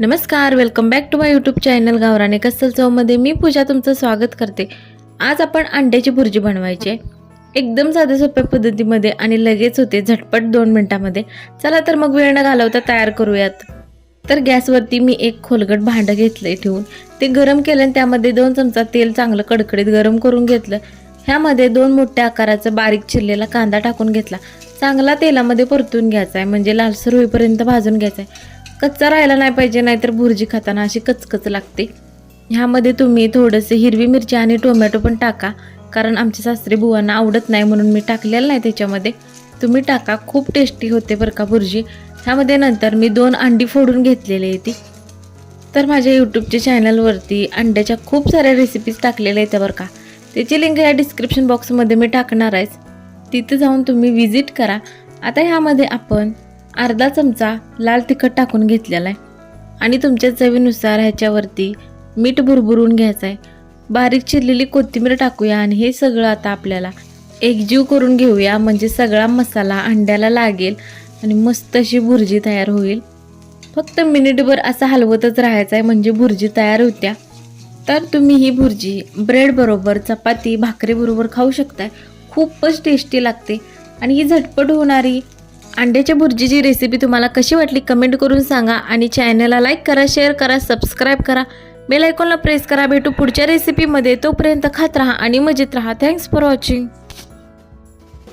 नमस्कार welcome back to my YouTube channel गावराने कसल चवमध्ये मी पूजा तुमचं स्वागत करते. आज आपण अंड्याची भुर्जी बनवायची आहे. एकदम साध्या सोप्या पद्धतीमध्ये आणि लगेच होते झटपट दोन मिनटामध्ये. चला तर मग वेळ न घालवता तयार करूयात. तर गॅसवरती मी एक खोलगट भांडं घेतलंय ठेवून. ते गरम केलं आणि त्यामध्ये दोन चमचा तेल चांगलं कडकडीत गरम करून घेतलं. ह्यामध्ये दोन मोठ्या आकाराचा बारीक चिरलेला कांदा टाकून घेतला. चांगला तेलामध्ये परतून घ्यायचा आहे म्हणजे लालसर होईपर्यंत भाजून घ्यायचा आहे. कच्चा राहायला नाही पाहिजे नाहीतर भुर्जी खाताना अशी कचकच लागते. ह्यामध्ये तुम्ही थोडंसं हिरवी मिरची आणि टोमॅटो पण टाका कारण आमच्या सासरी बुवांना आवडत नाही म्हणून मी टाकलेलं नाही त्याच्यामध्ये. तुम्ही टाका खूप टेस्टी होते बरं का भुर्जी ह्यामध्ये नंतर मी दोन अंडी फोडून घेतलेली आहे ती. तर माझ्या यूट्यूबच्या चॅनलवरती अंड्याच्या खूप साऱ्या रेसिपीज टाकलेल्या आहेत बरं का. त्याची लिंक या डिस्क्रिप्शन बॉक्समध्ये मी टाकणार आहेच. तिथे जाऊन तुम्ही विजिट करा. आता ह्यामध्ये आपण अर्धा चमचा लाल तिखट टाकून घेतलेला आहे. आणि तुमच्या चवीनुसार ह्याच्यावरती मीठ भुरभुरून घ्यायचं आहे बारीक चिरलेली कोथिंबीर टाकूया आणि हे सगळं आता आपल्याला एकजीव करून घेऊया. म्हणजे सगळा मसाला अंड्याला लागेल आणि मस्त अशी भुर्जी तयार होईल. फक्त मिनिटभर असं हलवतच राहायचं आहे म्हणजे भुर्जी तयार होत्या. तर तुम्ही ही भुर्जी ब्रेडबरोबर चपाती भाकरीबरोबर खाऊ शकताय. खूपच टेस्टी लागते. आणि ही झटपट होणारी अंड्याच्या भुर्जीची रेसिपी तुम्हाला कशी वाटली कमेंट करून सांगा आणि चॅनलला लाईक करा शेअर करा सबस्क्राईब करा. बेल आयकॉनला प्रेस करा भेटू पुढच्या रेसिपीमध्ये तोपर्यंत खात राहा आणि मजेत राहा. Thanks for watching